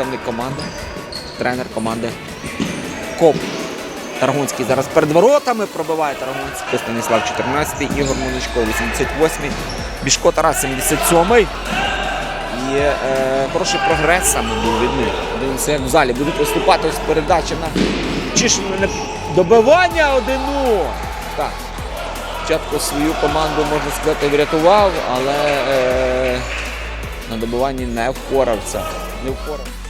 представник команди, тренер команди Коп. Таргунський зараз перед воротами пробиває Таргунський. Станіслав 14-й, Ігор Моничко 88, Бішко Тарас 77-й. І е, хороший прогрес саме був від них. Дивимося, як в залі будуть виступати ось передача на Чишину добивання 1-0. Так. Спочатку свою команду, можна сказати, врятував, але е, на добиванні не впорався. Не впорався.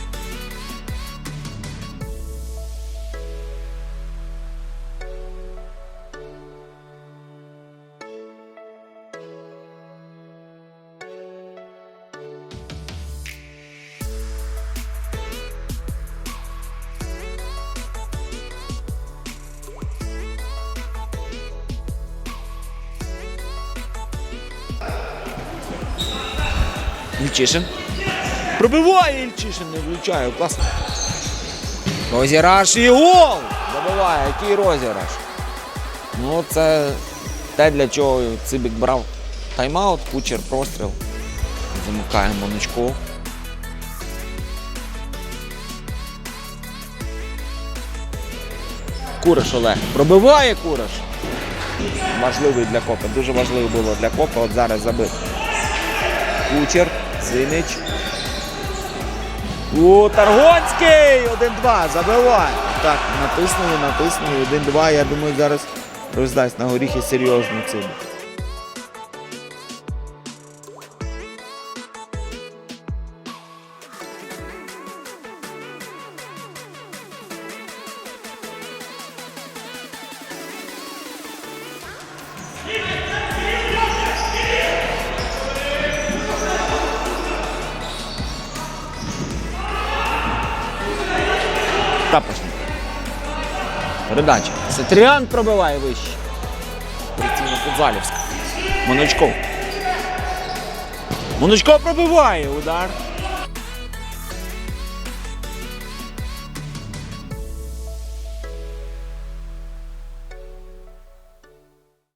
Ільчишин. Пробиває Ільчишин, не влучає. Класно. Розіграш і гол! Забиває, який розіграш. Ну, це те, для чого Цибік брав тайм-аут, кучер простріл. Замикає Монучко. Куриш Олег. Пробиває Куриш. Важливий для копа. Дуже важливо було для копа. От зараз забив. Кучер, Синич. У Таргонський! 1-2, забиває. Так, натиснули, натиснули. 1-2. Я думаю, зараз роздасть на горіхи серйозно цим. Тапошник. Передача. Сетріан пробиває вище. Прицільно Футзалівська. Моночков. Моночков пробиває удар.